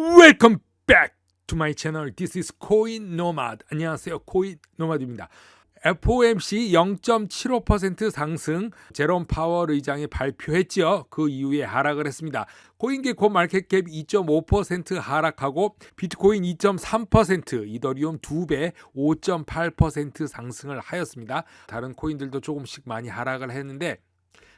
Welcome back to my channel. This is Coin Nomad. 안녕하세요. 코인 노마드입니다. FOMC 0.75% 상승 제롬 파월 의장이 발표했죠. 그 이후에 하락을 했습니다. 코인게코 마켓캡 2.5% 하락하고 비트코인 2.3%, 이더리움 2배 5.8% 상승을 하였습니다. 다른 코인들도 조금씩 많이 하락을 했는데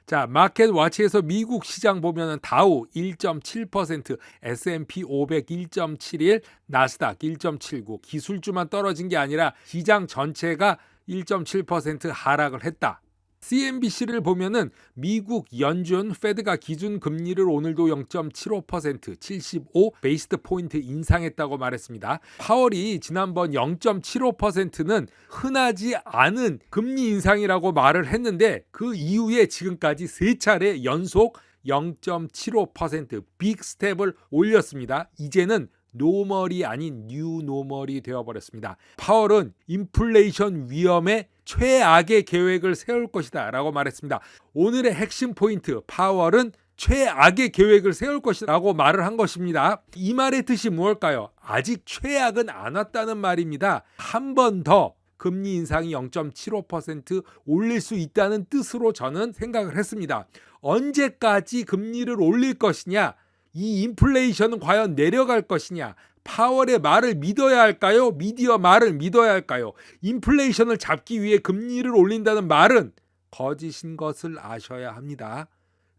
자, 마켓 와치에서 미국 시장 보면은 다우 1.7%, S&P 500 1.71, 나스닥 1.79. 기술주만 떨어진 게 아니라 시장 전체가 1.7% 하락을 했다. CNBC를 보면은 미국 연준 페드가 기준 금리를 오늘도 0.75% 75 베이스드 포인트 인상했다고 말했습니다. 파월이 지난번 0.75%는 흔하지 않은 금리 인상이라고 말을 했는데 그 이후에 지금까지 세 차례 연속 0.75%빅 스텝을 올렸습니다. 이제는 노멀이 아닌 뉴 노멀이 되어버렸습니다. 파월은 인플레이션 위험에 최악의 계획을 세울 것이다 라고 말했습니다. 오늘의 핵심 포인트 파월은 최악의 계획을 세울 것이라고 말을 한 것입니다. 이 말의 뜻이 무엇일까요? 아직 최악은 안 왔다는 말입니다. 한 번 더 금리 인상이 0.75% 올릴 수 있다는 뜻으로 저는 생각을 했습니다. 언제까지 금리를 올릴 것이냐? 이 인플레이션은 과연 내려갈 것이냐? 파월의 말을 믿어야 할까요? 미디어 말을 믿어야 할까요? 인플레이션을 잡기 위해 금리를 올린다는 말은 거짓인 것을 아셔야 합니다.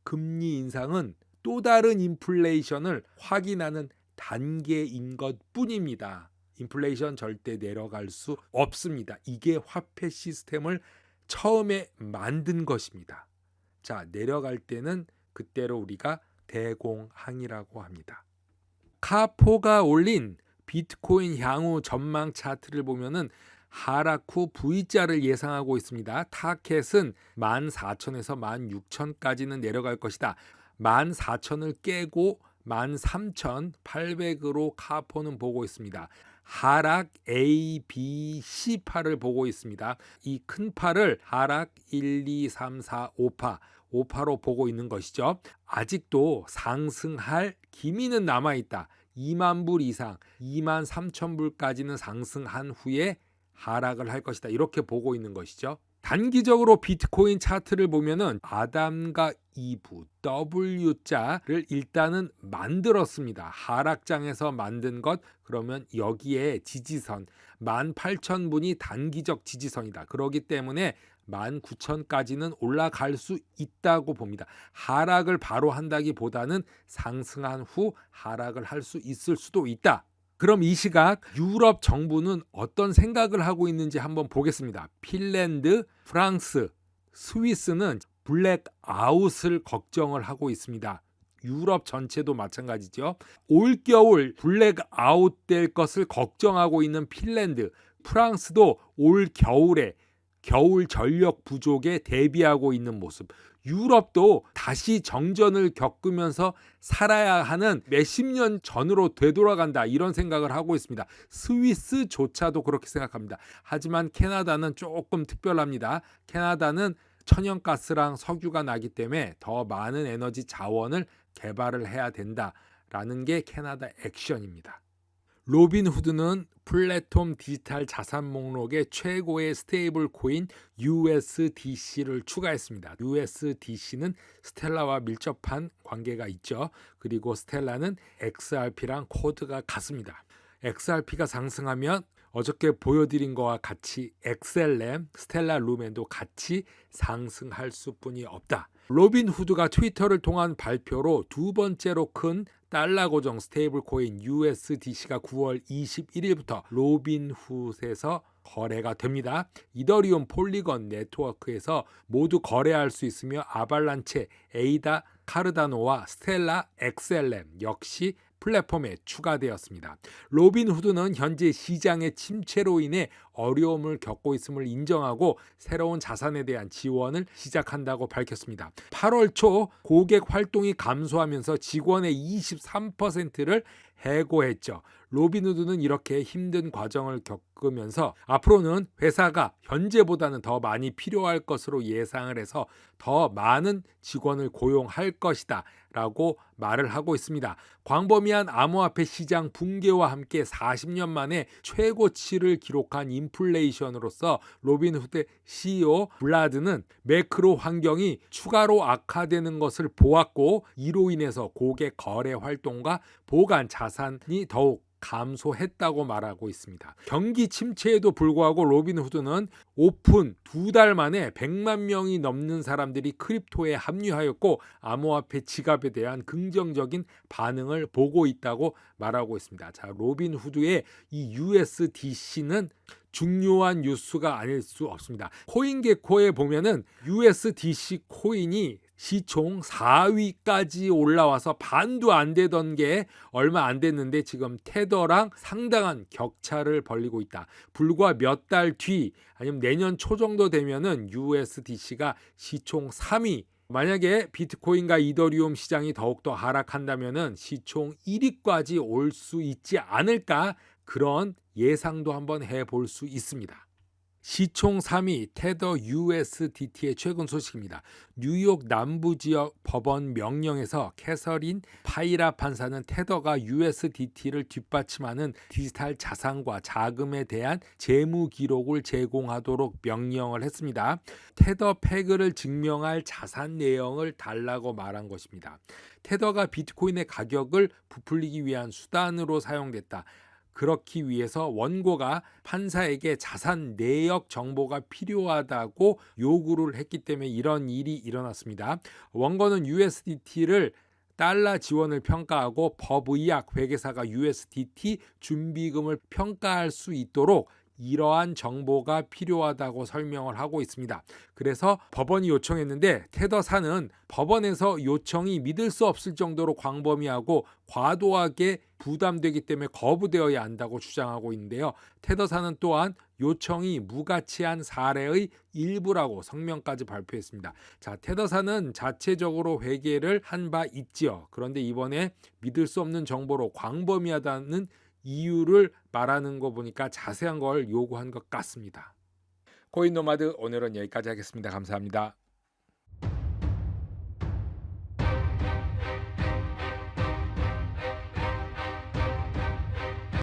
금리 인상은 또 다른 인플레이션을 확인하는 단계인 것 뿐입니다. 인플레이션 절대 내려갈 수 없습니다. 이게 화폐 시스템을 처음에 만든 것입니다. 자, 내려갈 때는 그때로 우리가 대공항이라고 합니다. 카포가 올린 비트코인 향후 전망 차트를 보면은 하락 후 V자를 예상하고 있습니다. 타켓은 14,000에서 16,000까지는 내려갈 것이다. 14,000을 깨고 13,800으로 카포는 보고 있습니다. 하락 A, B, C 파를 보고 있습니다. 이 큰 파를 하락 1, 2, 3, 4, 5파 5파로 보고 있는 것이죠. 아직도 상승할 기미는 남아 있다. 2만 불 이상, 2만 3천 불까지는 상승한 후에 하락을 할 것이다. 이렇게 보고 있는 것이죠. 단기적으로 비트코인 차트를 보면은 아담과 이브 W자를 일단은 만들었습니다. 하락장에서 만든 것 그러면 여기에 지지선 18,000분이 단기적 지지선이다. 그렇기 때문에 19,000까지는 올라갈 수 있다고 봅니다. 하락을 바로 한다기보다는 상승한 후 하락을 할 수 있을 수도 있다. 그럼 이 시각 유럽 정부는 어떤 생각을 하고 있는지 한번 보겠습니다. 핀란드, 프랑스, 스위스는 블랙아웃을 걱정을 하고 있습니다. 유럽 전체도 마찬가지죠. 올겨울 블랙아웃 될 것을 걱정하고 있는 핀란드, 프랑스도 올 겨울에 겨울 전력 부족에 대비하고 있는 모습. 유럽도 다시 정전을 겪으면서 살아야 하는 몇십 년 전으로 되돌아간다 이런 생각을 하고 있습니다. 스위스조차도 그렇게 생각합니다. 하지만 캐나다는 조금 특별합니다. 캐나다는 천연가스랑 석유가 나기 때문에 더 많은 에너지 자원을 개발을 해야 된다라는 게 캐나다 액션입니다. 로빈 후드는 플랫폼 디지털 자산 목록에 최고의 스테이블 코인 USDC를 추가했습니다. USDC는 스텔라와 밀접한 관계가 있죠. 그리고 스텔라는 XRP랑 코드가 같습니다. XRP가 상승하면 어저께 보여드린 거와 같이 XLM, 스텔라 루멘도 같이 상승할 수뿐이 없다. 로빈 후드가 트위터를 통한 발표로 두 번째로 큰 달러 고정 스테이블 코인 USDC가 9월 21일부터 로빈 훗에서 거래가 됩니다. 이더리움 폴리건 네트워크에서 모두 거래할 수 있으며 아발란체, 에이다, 카르다노와 스텔라, XLM 역시 플랫폼에 추가되었습니다. 로빈 후드는 현재 시장의 침체로 인해 어려움을 겪고 있음을 인정하고 새로운 자산에 대한 지원을 시작한다고 밝혔습니다. 8월 초 고객 활동이 감소하면서 직원의 23%를 해고했죠. 로빈 후드는 이렇게 힘든 과정을 겪으면서 앞으로는 회사가 현재보다는 더 많이 필요할 것으로 예상을 해서 더 많은 직원을 고용할 것이다 라고 말을 하고 있습니다. 광범위한 암호화폐 시장 붕괴와 함께 40년 만에 최고치를 기록한 인플레이션으로서 로빈 후드 CEO 블라드는 매크로 환경이 추가로 악화되는 것을 보았고 이로 인해서 고객 거래 활동과 보관 자산이 더욱 감소했다고 말하고 있습니다. 경기 침체에도 불구하고 로빈후드는 오픈 두 달 만에 100만 명이 넘는 사람들이 크립토에 합류하였고 암호화폐 지갑에 대한 긍정적인 반응을 보고 있다고 말하고 있습니다. 자, 로빈후드의 이 USDC는 중요한 뉴스가 아닐 수 없습니다. 코인게코에 보면은 USDC 코인이 시총 4위까지 올라와서 반도 안 되던 게 얼마 안 됐는데 지금 테더랑 상당한 격차를 벌리고 있다. 불과 몇 달 뒤 아니면 내년 초 정도 되면은 USDC가 시총 3위 만약에 비트코인과 이더리움 시장이 더욱더 하락한다면은 시총 1위까지 올 수 있지 않을까 그런 예상도 한번 해볼 수 있습니다. 시총 3위 테더 USDT의 최근 소식입니다. 뉴욕 남부 지역 법원 명령에서 캐서린 파이라 판사는 테더가 USDT를 뒷받침하는 디지털 자산과 자금에 대한 재무 기록을 제공하도록 명령을 했습니다. 테더 패그를 증명할 자산 내용을 달라고 말한 것입니다. 테더가 비트코인의 가격을 부풀리기 위한 수단으로 사용됐다. 그렇기 위해서 원고가 판사에게 자산 내역 정보가 필요하다고 요구를 했기 때문에 이런 일이 일어났습니다. 원고는 USDT를 달러 지원을 평가하고 법의학 회계사가 USDT 준비금을 평가할 수 있도록 이러한 정보가 필요하다고 설명을 하고 있습니다. 그래서 법원이 요청했는데 테더사는 법원에서 요청이 믿을 수 없을 정도로 광범위하고 과도하게 부담되기 때문에 거부되어야 한다고 주장하고 있는데요. 테더사는 또한 요청이 무가치한 사례의 일부라고 성명까지 발표했습니다. 자, 테더사는 자체적으로 회계를 한 바 있지요. 그런데 이번에 믿을 수 없는 정보로 광범위하다는 이유를 말하는 거 보니까 자세한 걸 요구한 것 같습니다. 코인 노마드 오늘은 여기까지 하겠습니다. 감사합니다.